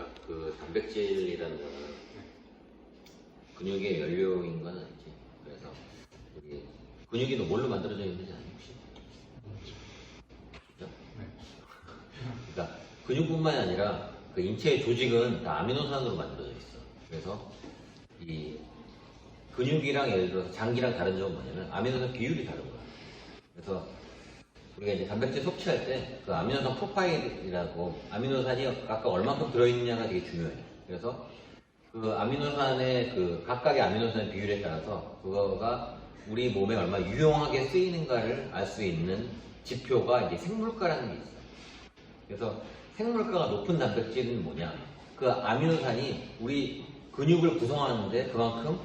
우리가 그 단백질이라는 거는 근육의 연료인 건 아니지. 그래서 우리 근육이 너 뭘로 만들어져 있는지 아니 혹시? 그죠? 그러니까 근육뿐만이 아니라 그 인체의 조직은 다 아미노산으로 만들어져 있어. 그래서 이 근육이랑 예를 들어서 장기랑 다른 점은 뭐냐면 아미노산 비율이 다른 거야. 그래서 우리가 이제 단백질 섭취할 때 그 아미노산 프로파일이라고 아미노산이 아까 얼마큼 들어있느냐가 되게 중요해. 그래서 그 아미노산의 그 각각의 아미노산 비율에 따라서 그거가 우리 몸에 얼마나 유용하게 쓰이는가를 알 수 있는 지표가 이제 생물가라는 게 있어. 그래서 생물가가 높은 단백질은 뭐냐? 그 아미노산이 우리 근육을 구성하는데 그만큼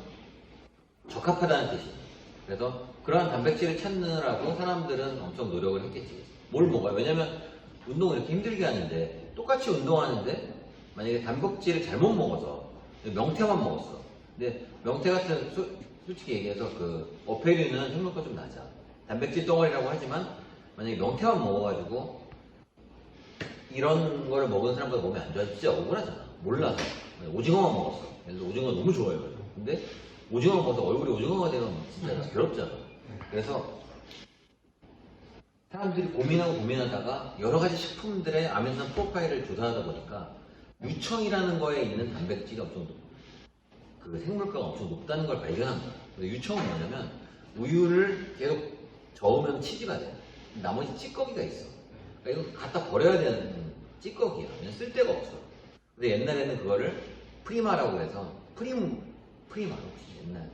적합하다는 뜻이에요. 그래서 그러한 단백질을 찾느라고 사람들은 엄청 노력을 했겠지. 뭘 먹어요? 왜냐면 운동을 이렇게 힘들게 하는데 똑같이 운동하는데 만약에 단백질을 잘못 먹어서 명태만 먹었어. 근데 명태 같은 소- 솔직히 얘기해서 그 어패류는 생물가 좀 낮아. 단백질 덩어리라고 하지만 만약에 명태만 먹어가지고 이런 거를 먹은 사람보다 몸이 안 좋아 진짜 억울하잖아. 몰라서 오징어만 먹었어. 그래서 오징어 너무 좋아해요. 근데 오징어 먹어서 얼굴이 오징어가 되면 진짜 괴롭잖아. 그래서 사람들이 고민하고 고민하다가 여러 가지 식품들의 아미노산 프로파일을 조사하다 보니까 유청이라는 거에 있는 단백질이 엄청 높, 그 생물가가 엄청 높다는 걸 발견한 거야. 유청은 뭐냐면 우유를 계속 저으면 치즈가 돼. 나머지 찌꺼기가 있어. 그러니까 이거 갖다 버려야 되는 찌꺼기야. 그냥 쓸 데가 없어. 근데 옛날에는 그거를 프리마라고 해서 프림 프리마 혹시 옛날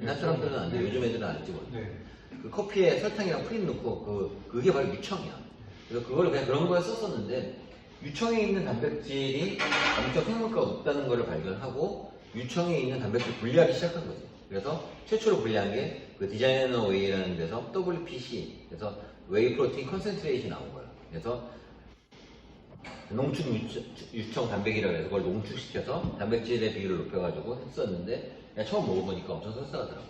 옛날 사람들은 안 돼. 요즘 애들은 알지 모르. 네. 그 커피에 설탕이랑 프림 넣고 그 그게 바로 유청이야. 그래서 그걸 그냥 그런 거에 썼었는데 유청에 있는 단백질이 엄청 생물가가 높다는 것을 발견하고 유청에 있는 단백질 분리하기 시작한 거지. 그래서 최초로 분리한 게 그 디자이너 웨이라는 데서 WPC 그래서 웨이 프로틴 컨센트레이션이 나온 거야. 그래서 농축 유청, 유청 단백이라고 해서 그걸 농축시켜서 단백질의 비율을 높여가지고 했었는데 내가 처음 먹어보니까 엄청 쏠쏠하더라고.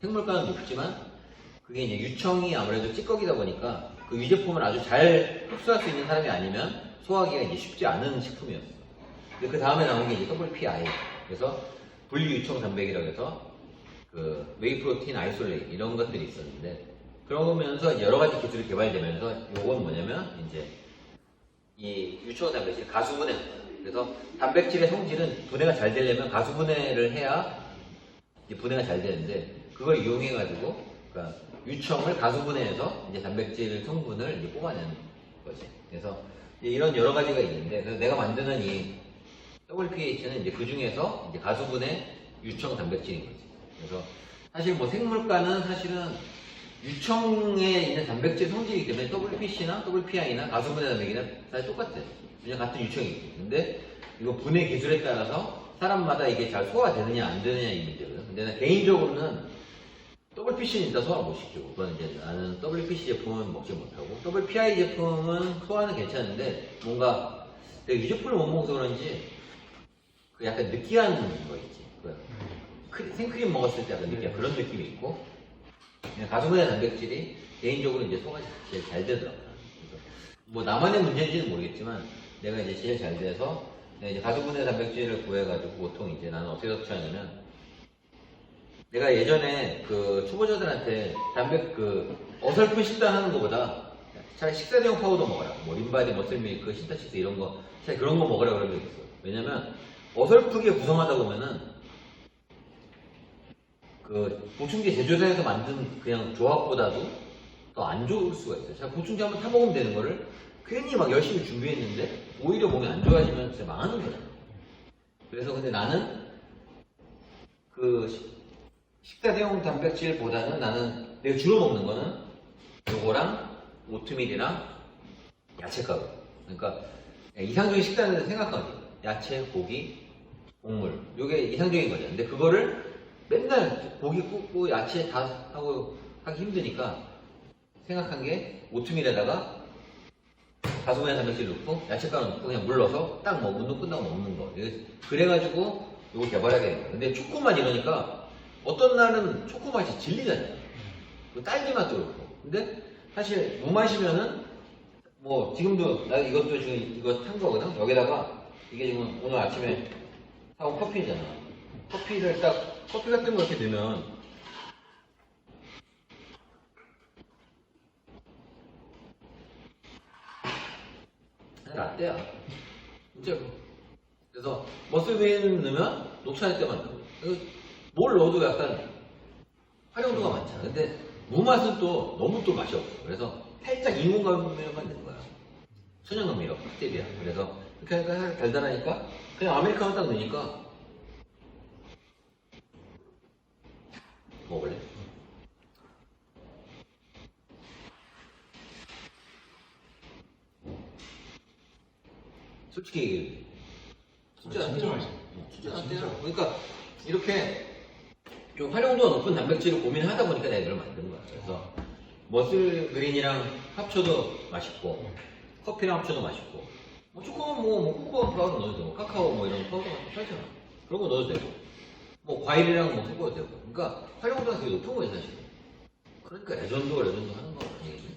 생물가는 높지만 그게 이제 유청이 아무래도 찌꺼기다 보니까 그 유제품을 아주 잘 흡수할 수 있는 사람이 아니면 소화하기가 이제 쉽지 않은 식품이었어. 근데 그 다음에 나온 게 이제 WPI. 그래서 분리유청 단백이라고 해서 그 웨이 프로틴 아이솔레이 이런 것들이 있었는데 그러면서 여러 가지 기술이 개발되면서 요건 뭐냐면 이제 이 유청 단백질 가수분해. 그래서 단백질의 성질은 분해가 잘 되려면 가수분해를 해야 분해가 잘 되는데 그걸 이용해 가지고 그러니까 유청을 가수분해해서 이제 단백질 성분을 이제 뽑아내는 거지. 그래서 이런 여러 가지가 있는데 그래서 내가 만드는 이 WPH는 이제 그 중에서 이제 가수분해 유청 단백질인 거지. 그래서 사실 뭐 생물가는 사실은 유청에 있는 단백질 성질이기 때문에 WPC나 WPI나 가수분해 단백이나 사실 똑같아. 그냥 같은 유청이기. 근데 이거 분해 기술에 따라서 사람마다 이게 잘 소화되느냐 안 되느냐 이 문제거든. 근데 나 개인적으로는 WPC는 일단 소화 못 시키고 그건 이제 나는 WPC 제품은 먹지 못하고 WPI 제품은 소화는 괜찮은데 뭔가 내가 유제품을 못 먹어서 그런지 그 약간 느끼한 거 있지. 그 크- 생크림 먹었을 때 약간 느끼한 그런 느낌이 있고 그냥 가수분해 단백질이 개인적으로 이제 소화가 제일 잘 되더라고요. 그래서 뭐 나만의 문제인지는 모르겠지만 내가 이제 제일 잘 돼서 이제 가수분해 단백질을 구해가지고 보통 이제 나는 어떻게 섭취하냐면 내가 예전에 그 초보자들한테 단백 그 어설픈 식단 하는 것보다 차라리 식사 대용 파우더 먹어라. 뭐 림바디, 머슬밀크, 신타치스 이런 거 차라리 그런 거 먹으라 그런 게 있어. 왜냐면 어설프게 구성하다 보면은 그 보충제 제조사에서 만든 그냥 조합보다도 더 안 좋을 수가 있어요. 자, 보충제 한번 타 먹으면 되는 거를 괜히 막 열심히 준비했는데 오히려 몸이 안 좋아지면 진짜 망하는 거잖아. 그래서 근데 나는 그 식- 식사 대용 단백질보다는 나는 내가 주로 먹는 거는 요거랑 오트밀이랑 야채가루. 그러니까 이상적인 식단을 생각하면 돼. 야채, 고기, 곡물. 요게 이상적인 거죠. 근데 그거를 맨날 고기 굽고 야채 다 하고 하기 힘드니까 생각한 게 오트밀에다가 가수분해 단백질 넣고 야채가루 넣고 그냥 물 넣어서 딱 뭐 운동 끝나고 먹는 거. 그래가지고 이거 개발하게 된 거야. 근데 초코만 이러니까 어떤 날은 초코 맛이 질리잖아요. 그 딸기 맛도 그렇고. 근데 사실 못 마시면은 뭐 지금도 나 이것도 지금 이거 탄 거거든. 여기다가 이게 지금 오늘 아침에 사온 커피잖아. 커피를 딱 커피 같은 거 이렇게 넣으면 라떼야. 진짜로. 그래서 머슬빈 넣으면 녹차할 때만 넣어. 뭘 넣어도 약간 활용도가 많잖아. 근데 무맛은 또 너무 또 맛이 없어. 그래서 살짝 인공감미로 만든 거야. 천연감미로 스테비아. 그래서 이렇게 하니까 달달하니까 그냥 아메리카노 딱 넣으니까 먹을래? 솔직히 얘기해. 진짜 아, 진짜 안 맛있어. 어, 진짜 아, 안. 돼요. 그러니까 이렇게 좀 활용도가 높은 단백질을 고민을 하다 보니까 이걸 만든 거야. 그래서 머슬 그린이랑 합쳐도 맛있고 커피랑 합쳐도 맛있고 뭐 조금 뭐, 뭐 코코아 파우더 넣어도 되고 카카오 뭐 이런 파우더 같은 거 팔잖아. 그런 거 넣어도 되고 뭐 과일이랑 뭐 섞어도 되고 그러니까 활용도가 되게 높은 거예요 사실. 그러니까 레전드가 레전드 하는 거 아니겠지?